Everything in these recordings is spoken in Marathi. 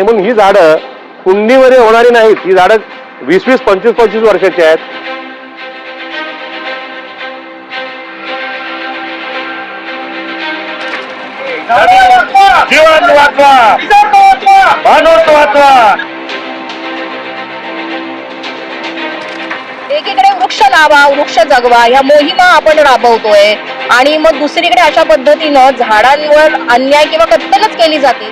आणि म्हणून ही झाडं कुंडीमध्ये होणारी नाहीत. ही झाडं वीस वीस पंचवीस पंचवीस वर्षाची आहेत. जीवन वाचवा माणूस वाचवा एकीकडे वृक्ष लावा वृक्ष जगवा ह्या मोहिमा आपण राबवतोय. आणि मग दुसरीकडे अशा पद्धतीनं झाडांवर अन्याय किंवा कत्तलच केली जाते.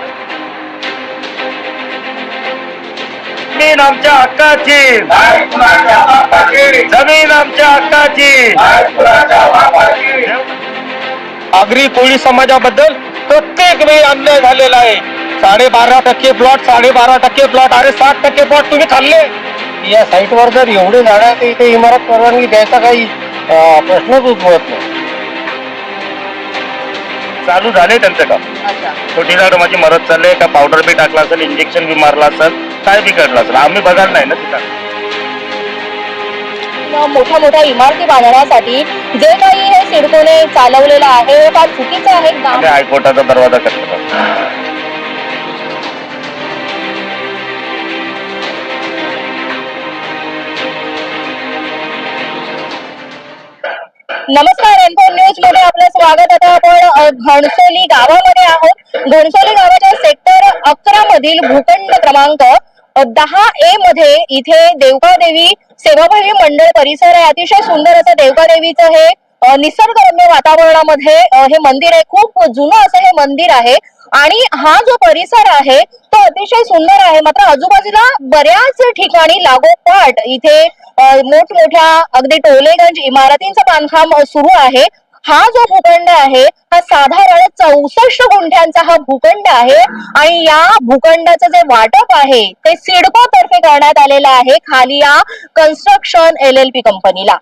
जमीन आमच्या हक्काची. जमीन आमच्या हक्काची. आगरी कोळी समाजाबद्दल प्रत्येक वेळी अन्याय झालेला आहे. साडेबारा टक्के प्लॉट साडेबारा टक्के प्लॉट अरे साठ टक्के प्लॉट तुम्ही खाल्ले. या साईटवर जर एवढे झाड इथे इमारत परवानगी द्यायचा काही प्रश्नच उद्भवत नाही. चालू झाले त्यांचं काम. छोटी झाड माझी मरत चालले का पावडर बी टाकला असेल इंजेक्शन बी मारला असेल. काय बी करलं असेल आम्ही बघायला नाही ना तिथं. मोठ्या मोठ्या इमारती बांधण्यासाठी जे काही हे सिडकोने चालवलेलं आहे हे फार चुकीचं आहे आम्ही हायकोर्टाचा दरवाजा करतो नमस्कार एनफोन न्यूजमध्ये आपलं स्वागत. आता आपण अ, घणसोली गावामध्ये आहोत. घणसोली गावाच्या सेक्टर अकरा मधील भूखंड क्रमांक दहा ए मध्ये इथे देवका देवी सेवाभावी मंडळ परिसर आहे. अतिशय सुंदर असं देवका देवीचं हे निसर्गरम्य वातावरणामध्ये हे मंदिर आहे. खूप जुनं असं हे मंदिर आहे. आणि हा जो परिसर आहे तो अतिशय सुंदर आहे. मात्र आजूबाजूला बऱ्याच ठिकाणी लागोपाठ इथे मोठमोठ्या अगदी टोलेगंज इमारतींचं बांधकाम सुरू आहे. हा जो भूखंड आहे हा साधारण चौसष्ट गुंठ्यांचा हा भूखंड आहे आणि या भूखंडाचं जे वाटप आहे ते सिडको तर्फे करण्यात आलेलं आहे खाली या कन्स्ट्रक्शन एल एल पी कंपनीला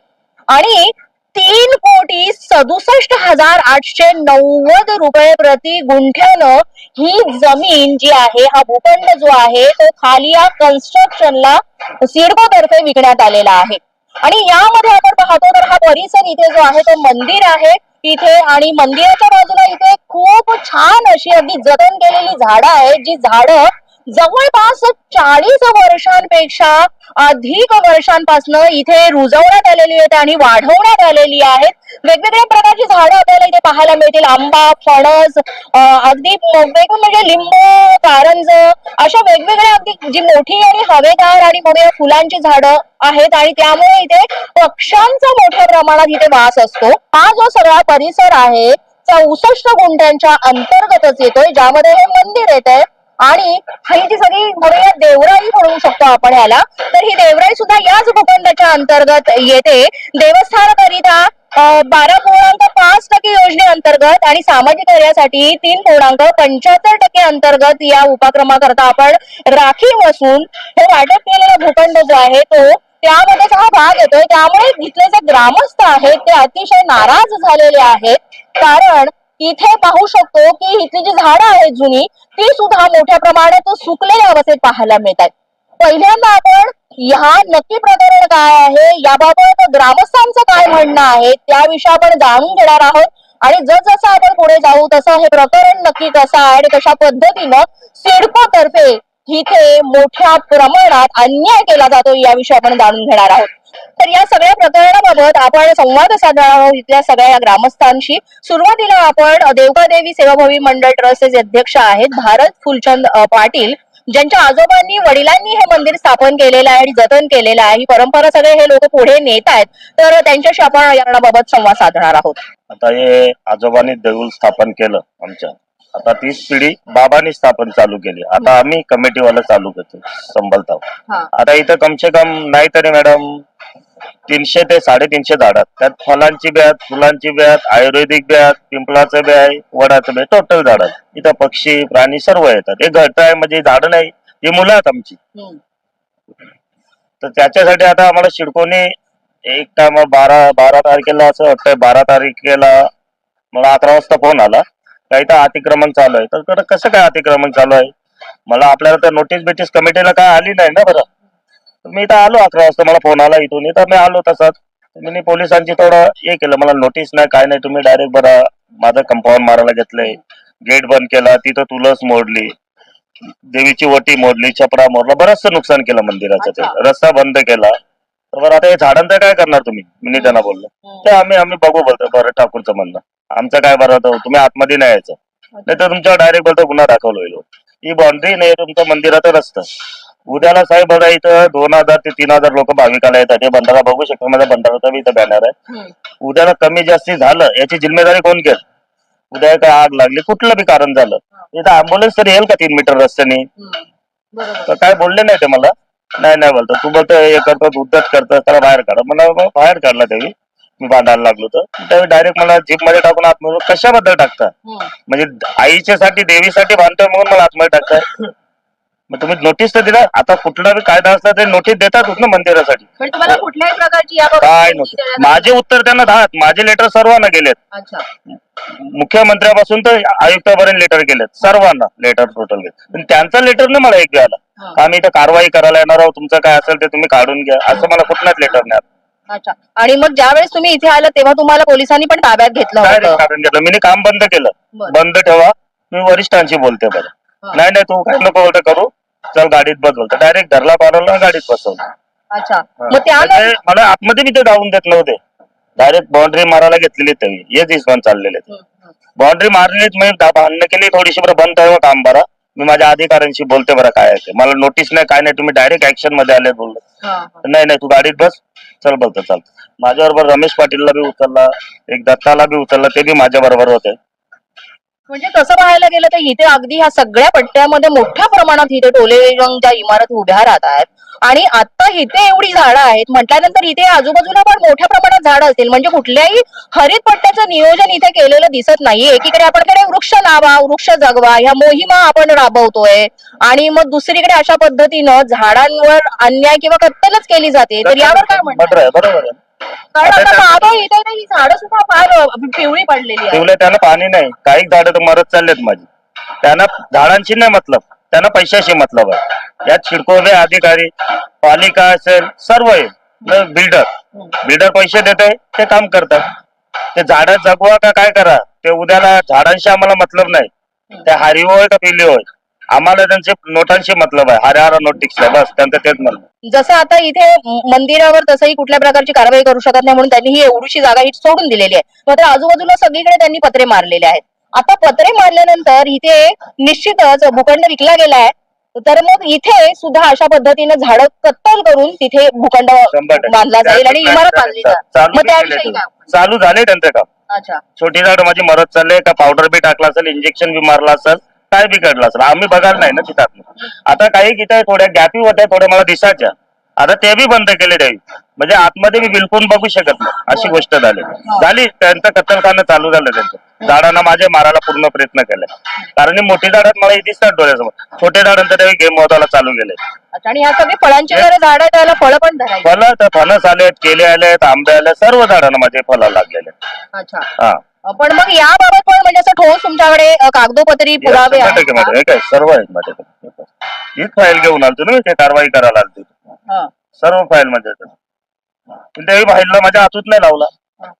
आणि तीन कोटी सदुसष्ट हजार आठशे नव्वद रुपये प्रति गुंठ्यानं ही जमीन जी आहे हा भूखंड जो आहे तो खाली या कन्स्ट्रक्शनला सिडको तर्फे विकण्यात आलेला आहे. आणि यामध्ये आपण पाहतो तर हा परिसर इथे जो आहे तो मंदिर आहे. इथे आणि मंदिराच्या बाजूला इथे खूप छान अशी अगदी जतन केलेली झाडं आहेत. जी झाडं जवळपास चाळीस वर्षांपेक्षा अधिक वर्षांपासून इथे रुजवण्यात आलेली आहेत आणि वाढवण्यात आलेली आहेत. वेगवेगळ्या प्रकारची झाडं आपल्याला इथे पाहायला मिळतील. आंबा फणस अगदी वेगवेगळे म्हणजे लिंबू कारंज अशा वेगवेगळ्या अगदी जी मोठी आणि हवेदार आणि मोठ्या फुलांची झाडं आहेत आणि त्यामुळे इथे पक्ष्यांचा मोठ्या प्रमाणात इथे वास असतो. हा जो सगळा परिसर आहे चौसष्ट गुंठ्यांच्या अंतर्गतच येतोय ज्यामध्ये हे मंदिर येत आहे आणि ही जी सगळी म्हणूया देवराई म्हणू शकतो आपण याला तर ही देवराई सुद्धा याच भूखंडाच्या अंतर्गत येते. देवस्थान करिता बारा पूर्णांक पाच टक्के योजनेअंतर्गत आणि सामाजिक कार्यासाठी तीन पूर्णांक पंच्याहत्तर टक्के अंतर्गत या उपक्रमाकरता आपण राखीव असून हे वाटप केलेला भूखंड जो आहे तो त्यामध्येच हा भाग येतोय. त्यामुळे इथले जे ग्रामस्थ आहेत ते अतिशय नाराज झालेले आहेत. कारण इथे पाहू शकतो की इथली जी झाडं आहेत जुनी ती सुद्धा मोठ्या प्रमाणात सुकलेल्या अवस्थेत पाहायला मिळतात. पहिल्यांदा आपण ह्या नक्की प्रकरण काय आहे याबाबत ग्रामस्थांचं काय म्हणणं आहे त्याविषयी आपण जाणून घेणार आहोत. आणि जसजसं आपण पुढे जाऊ तसं हे प्रकरण नक्की कसं आहे आणि कशा पद्धतीनं सिडको तर्फे इथे मोठ्या प्रमाणात अन्याय केला जातो याविषयी आपण जाणून घेणार आहोत. तर या सगळ्या प्रकरणाबाबत आपण संवाद साधणार आहोत इथल्या सगळ्या या ग्रामस्थांशी. सुरुवातीला आपण देवकादेवी सेवाभावी मंडळ ट्रस्टचे अध्यक्ष आहेत भारत फुलचंद पाटील ज्यांच्या आजोबांनी वडिलांनी हे मंदिर स्थापन केलेलं आहे आणि जतन केलेलं आहे. ही परंपरा सगळे हे लोक पुढे नेत आहेत. तर त्यांच्याशी आपण याबाबत संवाद साधणार आहोत. आता हे आजोबांनी देऊळ स्थापन केलं आमच्या. आता तीच पिढी बाबांनी स्थापन चालू केली. आता आम्ही कमिटीवाला चालू करतो संभलत आहोत हा. आता इथं कमसे कम नाही तरी मॅडम तीनशे ते साडेतीनशे झाड आहेत. त्यात फलांची बी आहेत फुलांची बी आहेत आयुर्वेदिक बी आहेत पिंपळाचं बी आहे वडाचं बी टोटल झाड इथं पक्षी प्राणी सर्व येतात. हे घरट आहे म्हणजे झाड नाही ही मुलं आहेत आमची. तर त्याच्यासाठी आता आम्हाला शिडकोने एक टाइम बारा बारा तारखेला असं वाटतंय बारा तारखेला मला अकरा वाजता फोन आला. काही तर अतिक्रमण चालू आहे. तर तर कसं काय अतिक्रमण चालू आहे? मला आपल्याला तर नोटीस बिटीस कमिटीला काय आली नाही ना बरं. तर मी इथं आलो अकरा वाजता मला फोन आला इथून. तर मी आलो तसाच. तर मी पोलिसांची थोडं हे केलं. मला नोटीस नाही काय नाही. तुम्ही डायरेक्ट बरं माझं कंपाऊंड मारायला घेतलंय. गेट बंद केला तिथं तुलस मोडली. देवीची वटी मोडली छपरा मोडला. बरंचसं नुकसान केलं मंदिराचं ते. रस्ता बंद केला. तर बरं आता हे झाडांचं काय करणार तुम्ही? मी त्यांना बोललो. ते आम्ही आम्ही बघू बोलतो बरं ठाकूरचं म्हणणं. आमचं काय बरं होतं तुम्ही आतमध्ये नाही यायचं. नाही तर तुमच्यावर डायरेक्ट बोलतो गुन्हा दाखल होईल. ही बाउंड्री नाही तुमचं मंदिराचं रस्ता उद्याला साहेब बघा इथं दोन हजार ते तीन हजार लोक भाविकाला येतात. हे बंधारा बघू शकतो माझ्या बंधाराचा बी इथं बॅनर आहे. उद्याला कमी जास्ती झालं याची जिम्मेदारी कोण घेईल? उद्या काय आग लागली कुठलं बी कारण झालं. इथं अँब्युलन्स तरी येईल का तीन मीटर रस्त्याने? तर काय बोलले नाही ते मला? नाही नाही बोलतो तू बोलतो हे करतो उद्धत करतो त्याला बाहेर काढ. मला बाहेर काढला त्यावेळी मी बांधायला लागलो तर त्यावेळी डायरेक्ट मला जीपमध्ये टाकून आतमध्ये कशाबद्दल टाकता? म्हणजे आईच्या साठी देवीसाठी बांधतोय म्हणून मला आतमध्ये टाकताय. मग तुम्ही नोटीस तर दिला. आता कुठला बी कायदा असला तरी नोटीस देतातच ना मंदिरासाठी. पण तुम्हाला कुठल्याही प्रकारची याबाबत काय देण्यात माझे उत्तर त्यांना दहात माझे लेटर सर्वांना गेलेत. अच्छा. मुख्यमंत्र्यापासून तर आयुक्तापर्यंत लेटर गेलेत. सर्वांना लेटर टोटल गेले पण त्यांचं लेटर नाही मला एक हा. आम्ही इथं कारवाई करायला येणार आहोत? तुमचं काय असेल ते तुम्ही काढून घ्या. असं मला कुठलाच लेटर नाही आलं. अच्छा. आणि मग ज्या वेळेस तुम्ही इथे आला तेव्हा तुम्हाला पोलिसांनी पण ताब्यात घेतलं घेतलं. मी काम बंद केलं. बरं. बंद ठेवा. मी वरिष्ठांशी बोलते बरं. नाही नाही तू काय नको बोलतो करू. चल गाडीत बस बोलतो. डायरेक्ट घरला पाठवलं गाडीत बसवलं. अच्छा. मग त्यानंतर म्हणजे मला आतमध्ये मी ते जाऊन देत नव्हते. डायरेक्ट बाउंड्री मारायला घेतलेली त्यावेळी हेच हिशोबान चाललेले बाउंड्री मारलीच मी दा- भांडणं केली थोडीशी बरं बंद ठेवा काम बरं. मी माझ्या अधिकाऱ्यांशी बोलते बरं काय आहे ते. मला नोटीस नाही काय नाही. तुम्ही डायरेक्ट ऍक्शनमध्ये आले बोललो. नाही नाही तू गाडीत बस. चल बोलतो चल. माझ्याबरोबर रमेश पाटीलला बी उचलला एक दत्ताला बी उचलला ते बी माझ्या बरोबर होते. म्हणजे तसं पाहायला गेलं तर इथे अगदी ह्या सगळ्या पट्ट्यामध्ये मोठ्या प्रमाणात इथे टोले ज्या इमारत उभ्या राहत आहेत. आणि आता इथे एवढी झाडं आहेत. म्हटल्यानंतर इथे आजूबाजूला पण मोठ्या प्रमाणात झाडं असतील. म्हणजे कुठल्याही हरित पट्ट्याचं नियोजन इथे केलेलं दिसत नाही एकीकडे आपणकडे वृक्ष लावा वृक्ष जगवा ह्या मोहिमा आपण राबवतोय. आणि मग दुसरीकडे अशा पद्धतीनं झाडांवर अन्याय किंवा कत्तलच केली जाते. तर यावर काय म्हणतात कारण आता मागं ना ही झाडं सुद्धा फार पिवळी पडलेली आहेत. त्यांना पाणी नाही. काही झाडं तर मरत चाललेत माझी. त्यांना झाडांशी नाही मतलब. त्यांना पैशाशी मतलब आहे. यात शिडकोले अधिकारी पालिका असेल सर्व आहे. बिल्डर. बिल्डर पैसे देत आहे ते काम करतात. ते झाड जगवा का काय करा? ते उद्याला झाडांशी आम्हाला मतलब नाही. ते हरी होय का पिली होय? आम्हाला त्यांचे नोटांशी मतलब आहे. हरे हरा नोट टिक्स बस त्यांचं तेच म्हणणं जसं आता इथे मंदिरावर तसंही कुठल्या प्रकारची कारवाई करू शकत नाही म्हणून त्यांनी ही एवढीशी जागा ही सोडून दिलेली आहे. मात्र आजूबाजूला सगळीकडे त्यांनी पत्रे मारलेले आहेत. आता पत्रे मारल्यानंतर इथे निश्चितच भूखंड विकला गेलाय. तर मग इथे सुद्धा अशा पद्धतीने झाडं कत्तल करून तिथे भूखंड. बांधला जाईल आणि इमारत बांधली चालू जाईल मग त्याविषयी चालू झाले त्यांचं काम. अच्छा. छोटी झाड माझी मरत चालले का पावडर बी टाकला असेल इंजेक्शन बी मारला असेल काय बी काढलं असेल आम्ही बघायला नाही ना तिथं. आता काही तिथे थोड्या गॅपी होत्या थोड्या मला दिसायच्या. आता ते बी बंद केले त्यावेळी म्हणजे आतमध्ये मी बिलकुल बघू शकत नाही. अशी गोष्ट झाली. झाली. त्यांचं कत्तलखाना चालू झालं त्यांचं. झाडांना माझे मारायला पूर्ण प्रयत्न केले. कारण मोठी झाडात मला दिसतात डोळ्यासमोर. छोटे झाडांचं त्यावेळी गेम होताला चालू अच्छा आणि ह्या सगळे फळांचे झाड त्याला फळं पण फळं तर फणस आलेत केले आलेत आंबे आले सर्व झाडांना माझे फळं लागलेले. अच्छा. हा. पण मग याबाबत पण म्हणजे असं ठोस तुमच्याकडे कागदोपत्री पुरावे. हे काय सर्व आहेत माझ्याकडे. हीच फाईल घेऊन आलतो ना ते कारवाई करायला आलतो. सर्व फाईल माझ्याकडे. पण त्यावेळी माझ्या हातूत नाही लावला.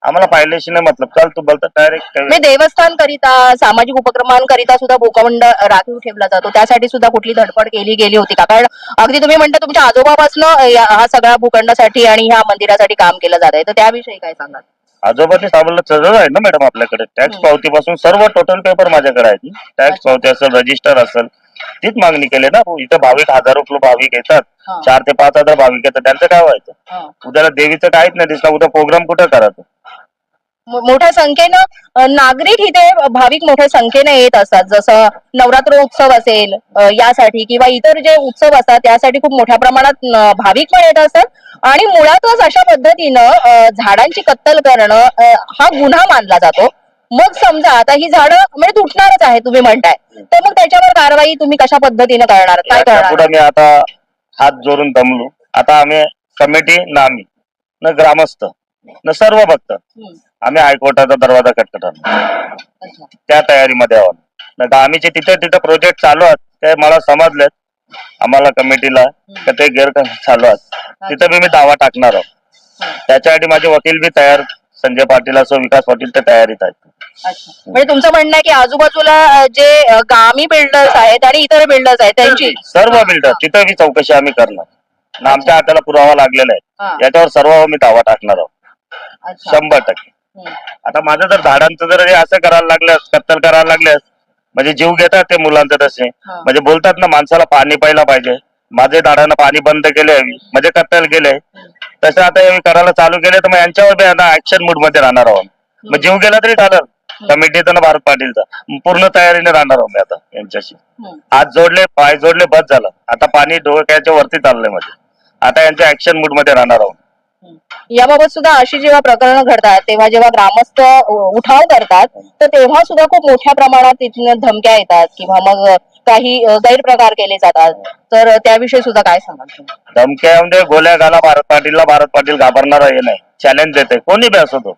आम्हाला फायलेशी नाही मतलब. चाल तू बोलता डायरेक्ट देवस्थान करिता सामाजिक उपक्रमांकरिता सुद्धा भूखंड राखीव ठेवला जातो. त्यासाठी सुद्धा कुठली धडपड केली गेली होती का? कारण अगदी तुम्ही म्हणता तुमच्या आजोबापासनं हा सगळ्या भूखंडासाठी आणि ह्या मंदिरासाठी काम केलं जात आहे तर त्याविषयी काय सांगाल? आजोबाची साबणला सगळं आहे ना मॅडम आपल्याकडे. टॅक्स. पावतीपासून सर्व टोटल पेपर माझ्याकडे आहेत. टॅक्स पावती असेल रजिस्टर असेल तीच मागणी केली ना. इथं भाविक हजारो लोक भाविक येतात. हा. चार ते पाच हजार भाविक येतात. त्यांचं काय व्हायचं? हा. उद्याला देवीचं काहीच नाही दिसलं. उद्या प्रोग्राम कुठं करायचं? मो- मोठ्या संख्येनं अ, नागरिक इथे भाविक मोठ्या संख्येने येत असतात. जसं नवरात्र उत्सव असेल अ, यासाठी किंवा इतर जे उत्सव असतात त्यासाठी खूप मोठ्या प्रमाणात न- भाविक पण येत असतात. आणि मुळातच अशा पद्धतीनं अ, झाडांची कत्तल करणं अ, हा गुन्हा मानला जातो. मग समजा आता ही झाडं म्हणजे तुटणारच आहे तुम्ही म्हणताय. तर मग त्याच्यावर कारवाई तुम्ही कशा पद्धतीनं करणार? काय करणार? पुढे मी आता हात जोडून दमलो आता आम्ही कमिटी ना आम्ही न ग्रामस्थ न सर्व भक्त. हम्म. आम्ही हायकोर्टाचा दरवाजा अच्छा. त्या तयारीमध्ये आहोत. न का आम्हीचे तिथे तिथे प्रोजेक्ट चालू आहेत ते मला समजलेत. आम्हाला कमिटीला तर ते गैरकाम चालू आहेत. तिथे बी मी दावा टाकणार आहोत. त्याच्यासाठी माझे वकील बी तयार. संजय पाटील असो विकास पाटील ते तयारीत आहेत. अच्छा. म्हणजे तुमचं म्हणणं आहे की आजूबाजूला जे गामी बिल्डर्स आहेत आणि इतर बिल्डर्स आहेत त्यांची सर्व बिल्डर तिथं बी चौकशी आम्ही करणार. आणि आमच्या हाताला पुरावा लागलेला हा. आहे याच्यावर सर्व मी दावा टाकणार आहोत. शंभर टक्के. आता माझं जर झाडांचं जर हे असं करायला लागल्यास कत्तल करायला लागल्यास म्हणजे जीव घेतात ते मुलांचं तसे. हा. म्हणजे बोलतात ना माणसाला पाणी प्यायला पाहिजे. माझे झाडांना पाणी बंद केले म्हणजे कत्तल केले तसं आता हे करायला चालू केले तर मग यांच्यावर ऍक्शन मूडमध्ये राहणार आहोत. मग जीव गेला तरी चालेल. कमिटीचा ना भारत पाटीलचा. पूर्ण तयारीने राहणार आहोत मी आता यांच्याशी. हात जोडले पाय जोडले बस झालं. आता पाणी डोक्याच्या वरती चाललंय म्हणजे आता यांच्या ऍक्शन मूडमध्ये राहणार आहोत. याबाबत सुद्धा अशी जेव्हा प्रकरणं घडतात तेव्हा जेव्हा ग्रामस्थ उठाव करतात तर तेव्हा सुद्धा खूप मोठ्या प्रमाणात तिथनं धमक्या येतात किंवा मग काही गैरप्रकार केले जातात. तर त्याविषयी सुद्धा काय सांगाल? धमक्या म्हणजे गोल्या घाला भारत पाटीलला भारत पाटील घाबरणार हे नाही. चॅलेंज देते कोणी बी असो तो.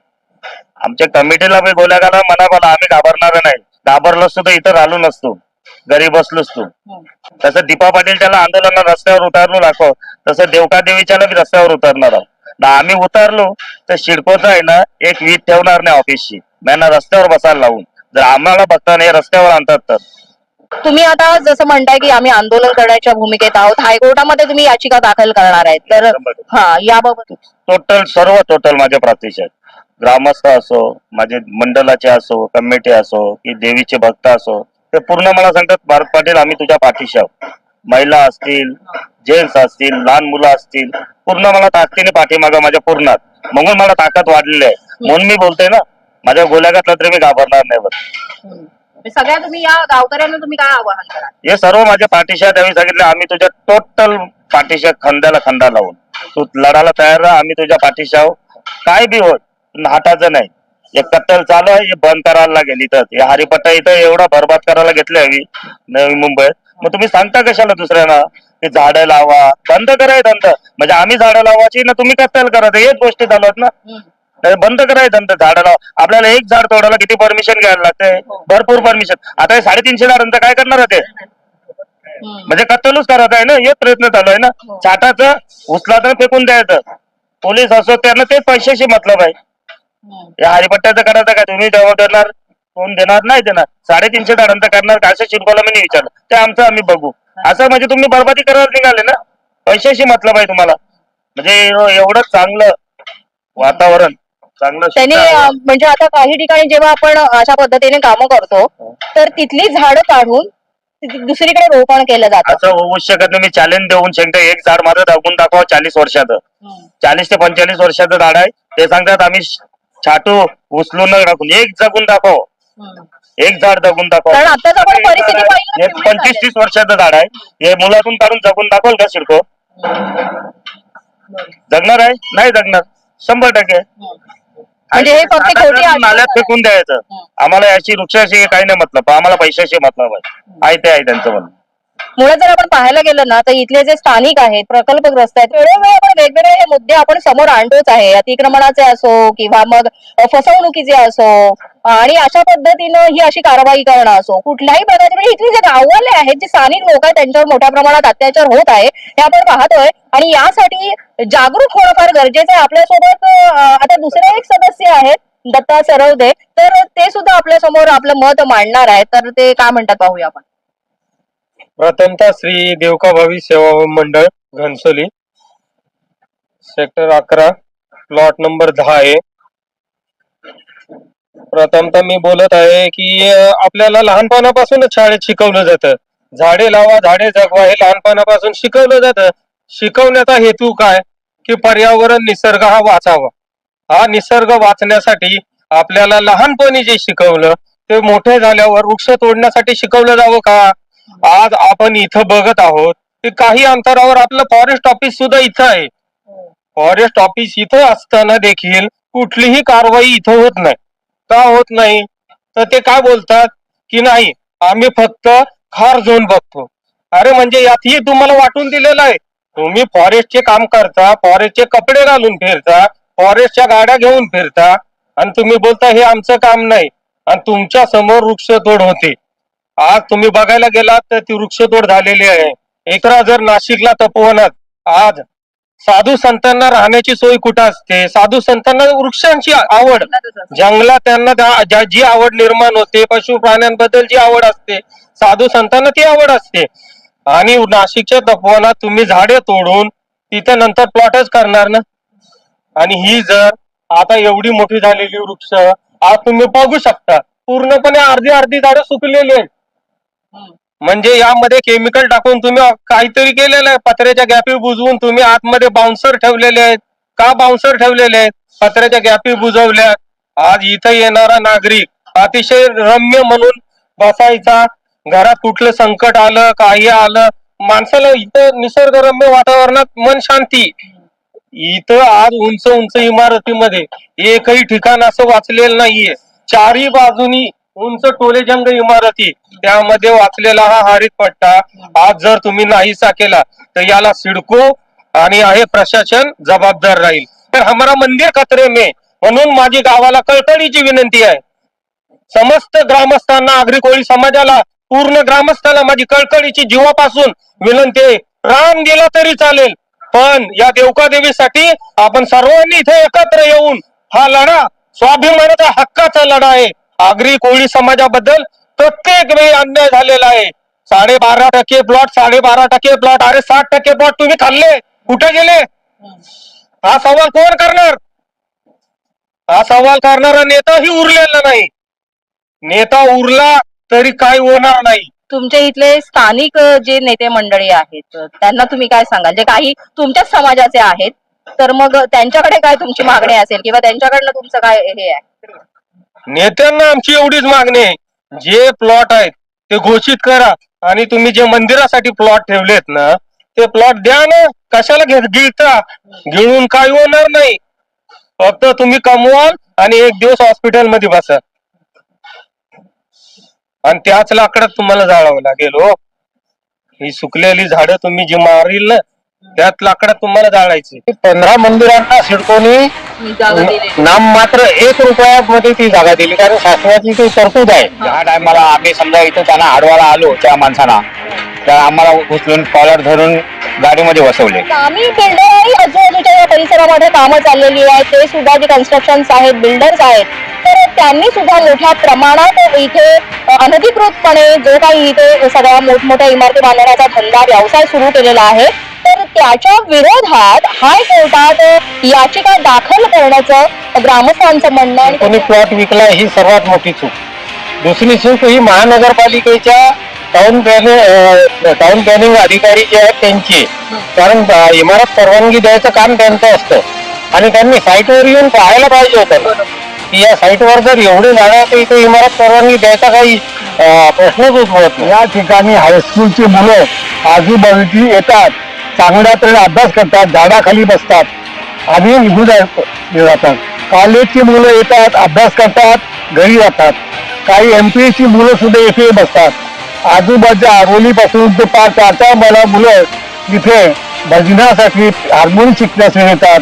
आमच्या कमिटीला बी गोल्या घाला म्हणा मला आम्ही घाबरणार नाही. घाबरलो असतो तर इथं राहिलो नसतो. घरी बसलो असतो हम्म. तसं दीपा पाटील त्याला आंदोलन रस्त्यावर उतरलो दाखव. तसं देवका देवीच्याला बी रस्त्यावर उतरणार आहोत. आम्ही उतरलो तर शिडकोचा आहे ना एक वीज ठेवणार नाही ऑफिसची त्यांना रस्त्यावर बसायला लावून. जर आम्हाला बघता नाही रस्त्यावर आणतात तर. तुम्ही आता जसं म्हणताय की आम्ही आंदोलन करण्याच्या भूमिकेत आहोत हायकोर्टामध्ये तुम्ही याचिका दाखल करणार आहेत. तर हा याबाबत टोटल सर्व टोटल माझे प्रतिशत ग्रामस्थ असो माझे मंडळाचे असो कमिटी असो की देवीचे भक्त असो ते पूर्ण मला सांगतात भारत पाटील आम्ही तुझ्या पाठीशी आहोत. महिला असतील जेंट्स असतील लहान मुलं असतील पूर्ण मला ताकदीने पाठीमागं माझ्या पूर्णात. म्हणून मला ताकद वाढलेली आहे. म्हणून मी बोलतोय ना माझ्या गोल्या घातला तरी मी घाबरणार नाही बरं. सगळ्या तुम्ही या गावकऱ्यांना तुम्ही काय आवाहन करा? हे सर्व माझ्या पाठीशी आहेत आम्ही सांगितलं आम्ही तुझ्या टोटल पाठीशी खांद्याला खांदा लावून. तू लढायला तयार राहा आम्ही तुझ्या पाठीशी आहो काय बी होत हटायचं नाही. हे कत्तल चालू आहे हे बंद करायला लागेल इथं. हे हरिपट्टा इथं एवढा बरबाद करायला घेतले हवी नवी मुंबईत. मग तुम्ही सांगता कशाला दुसऱ्यांना? ते झाडं लावा. बंद कराय धंदा. म्हणजे आम्ही झाडं लावायची ना तुम्ही कत्तल करा. हेच गोष्टी चालू आहेत ना. बंद करायचं धंदा झाडं लावा. आपल्याला एक झाड तोडायला किती परमिशन घ्यायला लागते भरपूर परमिशन आता हे साडेतीनशे झाडांचं काय करणार आहे ते? म्हणजे कत्तलच करत आहे ना हेच प्रयत्न चालू आहे ना. छाटाचं उचलाचं फेकून द्यायचं. पोलीस असो त्यांना तेच पैशाशी मतलब आहे. हरिपट्ट्याचं करायचं काय? तुम्ही देणार कोण देणार? नाही देणार. साडेतीनशे झाडांचं करणार काय असं शिरकोला मी विचारलं. ते आमचं आम्ही बघू. असं म्हणजे तुम्ही बरबादी करायला निघाले ना? पैशाशी मतलब आहे तुम्हाला. म्हणजे एव- एवढं चांगलं वातावरण चांगलं त्यांनी म्हणजे आता काही ठिकाणी जेव्हा आपण अशा पद्धतीने कामं करतो तर तिथली झाडं काढून दुसरीकडे रोपण केलं जातं. असं होऊ शकत नाही. मी चॅलेंज देऊन शकतो एक झाड माझं दाखवून दाखवा चाळीस वर्षाचं. चाळीस ते पंचेचाळीस वर्षाचं झाड आहे. ते सांगतात आम्ही छाटू उचलून टाकून एक जगून दाखव. एक झाड जगून दाखव. कारण आताच आपण परिस्थिती पाहिली ना, हे पंचवीस. तीस वर्षाचं झाड आहे. हे मुलातून काढून जगून दाखवल का शिडको? जगणार आहे? नाही जगणार. शंभर टक्के. म्हणजे हे फक्त आता खोटी जर आश्वासनं नाल्यात फेकून द्यायचं. हम्म. आम्हाला याची वृक्षाशी काही नाही मतलब. आम्हाला पैशाशी मतलब आहे. आहे ते आहे त्यांचं म्हणणं. मुळे जर आपण पाहायला गेलं ना तर इथले जे स्थानिक आहेत प्रकल्पग्रस्त आहेत वेळोवेळी आपण वेगवेगळे हे मुद्दे आपण समोर आणतोच आहे. अतिक्रमणाचे असो किंवा मग फसवणुकीचे असो आणि अशा पद्धतीनं ही अशी कारवाई करणं असो कुठल्याही प्रकारचे म्हणजे इथली जे गाववाले आहेत जे स्थानिक लोक आहेत त्यांच्यावर मोठ्या प्रमाणात अत्याचार होत आहे हे आपण पाहतोय. आणि यासाठी जागरूक होणं फार गरजेचं आहे. आपल्यासोबत आता दुसरे एक सदस्य आहेत दत्ता सरवदे. तर ते सुद्धा आपल्यासमोर आपलं मत मांडणार आहेत. तर ते काय म्हणतात पाहूया आपण. प्रथमतः श्री देवका भावी सेवा मंडळ घनसोली. सेक्टर अकरा प्लॉट नंबर दहा आहे प्रथमतः मी बोलत आहे की आपल्याला लहानपणापासूनच शाळेत शिकवलं जातं. झाडे लावा झाडे जगवा हे लहानपणापासून शिकवलं जातं. शिकवण्याचा हेतू काय? की पर्यावरण निसर्ग हा वाचावा. हा निसर्ग वाचण्यासाठी आपल्याला लहानपणी जे शिकवलं ते मोठे झाल्यावर वृक्ष तोडण्यासाठी शिकवलं जावं का? आज आपण इथं बघत आहोत की काही अंतरावर आपलं फॉरेस्ट ऑफिस सुद्धा इथं आहे. फॉरेस्ट ऑफिस इथं असताना देखील कुठलीही कारवाई इथं होत नाही. का होत नाही? तर ते काय बोलतात? की नाही आम्ही फक्त खार झोन बघतो. अरे म्हणजे यातही तुम्हाला वाटून दिलेलं आहे. तुम्ही फॉरेस्टचे काम करता फॉरेस्टचे कपडे घालून फिरता फॉरेस्टच्या गाड्या घेऊन फिरता. आणि तुम्ही बोलता हे आमचं काम नाही. आणि तुमच्यासमोर वृक्षतोड होते. आज तुम्ही बघायला गेलात तर ती वृक्षतोड झालेली आहे. एकरा जर नाशिकला तपोवनात आज साधू संतांना राहण्याची सोय कुठं असते? साधू संतांना वृक्षांची आवड. जंगलात त्यांना जी आवड निर्माण होते पशु प्राण्यांबद्दल जी आवड असते साधू संतांना ती आवड असते. आणि नाशिकच्या तपोवनात तुम्ही झाडे तोडून तिथे नंतर प्लॉटच करणार ना? आणि ही जर आता एवढी मोठी झालेली वृक्ष आज तुम्ही बघू शकता. पूर्णपणे अर्धी अर्धी झाडं सुकलेली आहेत. म्हणजे यामध्ये केमिकल टाकून तुम्ही काहीतरी केलेलं आहे. पत्र्याच्या गॅपी बुजवून तुम्ही आतमध्ये बाउन्सर ठेवलेले आहेत. का बाउन्सर ठेवलेले आहेत? पत्र्याच्या गॅपी बुजवल्या. आज इथं येणारा नागरिक अतिशय रम्य म्हणून बसायचा. घरात कुठलं संकट आलं काही आलं. माणसाला इथं निसर्गरम्य वातावरणात मन शांती. इथं आज उंच उंच इमारतीमध्ये एकही ठिकाण असं वाचलेलं नाहीये. चारही बाजूनी उंच टोलेजंग इमारती त्यामध्ये वाचलेला हा हरित पट्टा आज जर तुम्ही नाहीसा केला तर याला सिडको आणि आहे प्रशासन जबाबदार राहील. तर हमारा मंदिर खतरे में? म्हणून माझी गावाला कळकळीची विनंती आहे. समस्त ग्रामस्थांना आगरी कोळी समाजाला पूर्ण ग्रामस्थाला माझी कळकळीची जीवापासून विनंती आहे. प्राण दिला तरी चालेल पण या देवका देवीसाठी आपण सर्वांनी इथे एकत्र येऊन हा लढा स्वाभिमानाचा हक्काचा लढा आहे. आगरी कोळी समाजाबद्दल प्रत्येक वेळी अन्याय झालेला आहे. साडेबारा टक्के प्लॉट साडेबारा टक्के प्लॉट अरे साठ टक्के प्लॉट तुम्ही खाल्ले. कुठे गेले? हा सवाल कोण करणार? हा सवाल करणारा नेताही उरलेला नाही. नेता उरला तरी काय होणार नाही. तुमच्या इथले स्थानिक जे नेते मंडळी आहेत त्यांना तुम्ही काय सांगाल? जे काही तुमच्याच समाजाचे आहेत तर मग त्यांच्याकडे काय तुमची मागणी असेल किंवा त्यांच्याकडनं तुमचं काय हे आहे? नेत्यांना आमची एवढीच मागणी आहे. जे प्लॉट आहेत ते घोषित करा. आणि तुम्ही जे मंदिरासाठी प्लॉट ठेवलेत ना ते प्लॉट द्या ना. कशाला गिळता? गिळून काही होणार नाही. फक्त तुम्ही कमवाल आणि एक दिवस हॉस्पिटलमध्ये बसा. आणि त्याच लाकडात तुम्हाला जाळावं लागेल हो. ही सुकलेली झाडं तुम्ही जी मारील ना त्याच लाकडात तुम्हाला जाळायची. पंधरा मंदिरांना सिडकोनी. नाम मात्र एक रुपयामध्ये ती जागा दिली. कारण शासनाची ती तरतूद आहे. ज्या टायमाला आम्ही समजा इथं त्यांना आडवायला आलो त्या माणसांना तर आम्हाला उचलून कॉलर धरून गाडीमध्ये बसवले. आम्ही बिल्डर आणि आजूबाजूच्या या परिसरामध्ये कामं चाललेली आहेत. ते सुद्धा जे कन्स्ट्रक्शन आहेत बिल्डर्स आहेत तर त्यांनी सुद्धा मोठ्या प्रमाणात इथे अनधिकृतपणे जो काही इथे सगळ्या मोठमोठ्या इमारती बांधण्याचा धंदा व्यवसाय सुरू केलेला आहे. त्याच्या विरोधात हायकोर्टात याचिका दाखल करण्याचं ग्रामस्थांचं म्हणणं आहे. कोणी प्लॉट विकला ही सर्वात मोठी चूक. दुसरी चूक ही महानगरपालिकेच्या टाउन प्लॅनिंग टाउन प्लॅनिंग अधिकारी जे आहेत त्यांची. आहे. कारण अं, इमारत परवानगी द्यायचं काम त्यांचं असतं. आणि त्यांनी साईटवर येऊन पाहायला पाहिजे होतं. की या साईटवर जर एवढे झाडं तर इथे इमारत परवानगी द्यायचा काही अं, प्रश्नच उद्भवत नाही. या ठिकाणी हायस्कूलची मुलं आजूबाजूची येतात. चांगल्या अभ्यास करतात झाडाखाली बसतात. आणि निघून जातात कॉलेजची मुलं येतात अभ्यास करतात घरी जातात. काही एम पी एसची मुलं सुद्धा येथे बसतात. आजूबाजूच्या आरोलीपासून ते पाच चार चार मला मुलं इथे भजनासाठी हार्मोनियम शिकण्यासाठी येतात.